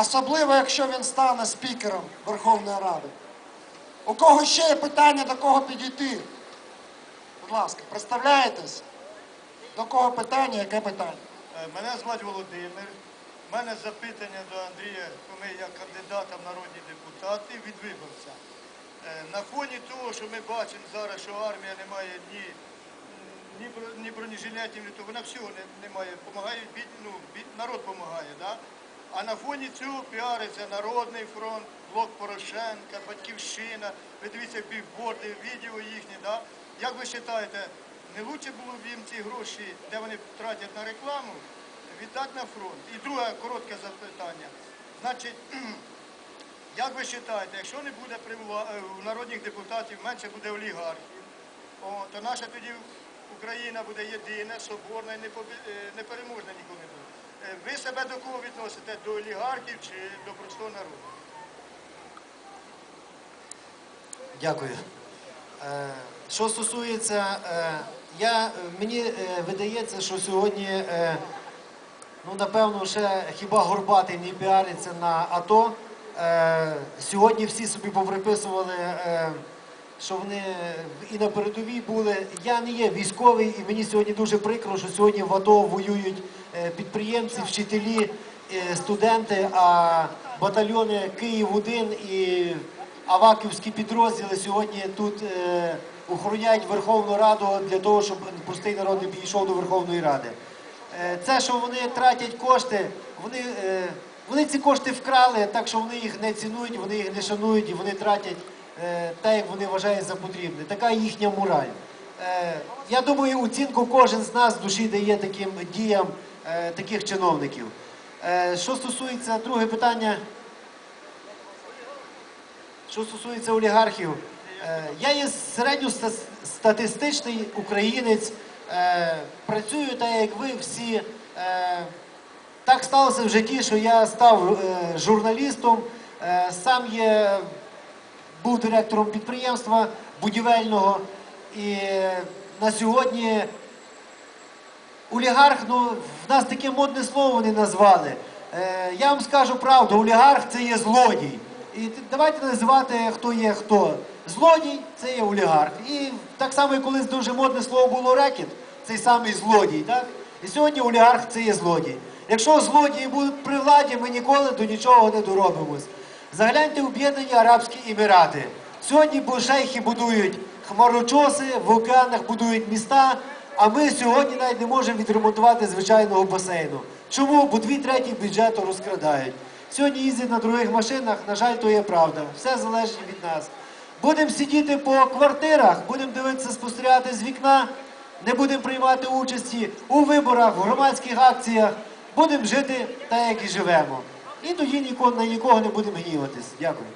Особливо, якщо він стане спікером Верховної Ради. У кого ще є питання, до кого підійти? Будь ласка, представляєтесь? До кого питання, яке питання? Е, Мене звати Володимир. У мене запитання до Андрія Коми як кандидата в народні депутати від виборця. Е, На фоні того, що ми бачимо зараз, що армія не має ні, ні, бронежилетів, ні того, вона всього не, не має. Помагає, бід, ну, народ допомагає. Да? А на фоні цього піариться Народний фронт, Блок Порошенка, Батьківщина. Ви дивіться бігборди, відео їхні. Да? Як ви вважаєте, не краще було б їм ці гроші, де вони тратять на рекламу, віддати на фронт? І друге коротке запитання. Значить, як ви вважаєте, якщо не буде е, у народних депутатів, менше буде олігархів, то наша тоді Україна буде єдина, соборна і е, непереможна ніколи Ви себе до кого відносите? До олігархів чи до простого народу? Дякую. Е, Що стосується, е, я, е, мені е, видається, що сьогодні, е, ну напевно, ще хіба Горбатий не піариться на АТО. Е, Сьогодні всі собі поприписували, е, що вони і на передовій були. Я не є військовий, і мені сьогодні дуже прикро, що сьогодні в АТО воюють е, підприємці, вчителі, е, студенти, а батальйони Київ-1 і Аваківські підрозділи сьогодні тут е, охороняють Верховну Раду для того, щоб пустий народ не підійшов до Верховної Ради. Це, що вони тратять кошти, вони, вони ці кошти вкрали, так що вони їх не цінують, вони їх не шанують і вони тратять е, так, як вони вважають за потрібне. Така їхня мораль. Е, я думаю, оцінку кожен з нас душі дає таким діям е, таких чиновників. Що стосується друге питання. Що стосується олігархів, я є середньостатистичний українець, працюю так, як ви всі. Так сталося в житті, що я став журналістом, сам є, був директором підприємства будівельного. І е, на сьогодні олігарх, ну, в нас таке модне слово вони назвали. Е, я вам скажу правду, олігарх це є злодій. І давайте називати, хто є хто. Злодій це є олігарх. І так само, як колись дуже модне слово було рекет, цей самий злодій. Так? І сьогодні олігарх це є злодій. Якщо злодії будуть при владі, ми ніколи до нічого не доробимось. Загляньте Об'єднані Арабські Емірати. Сьогодні бо шейхи будують хмарочоси, в океанах будують міста, а ми сьогодні навіть не можемо відремонтувати звичайного басейну. Чому? Бо дві треті бюджету розкрадають. Сьогодні їздять на других машинах, на жаль, то є правда. Все залежить від нас. Будемо сидіти по квартирах, будемо дивитися, спостерігати з вікна, не будемо приймати участі у виборах, в громадських акціях. Будемо жити так, як і живемо. І тоді нікого, на нікого не будемо гніватись. Дякую.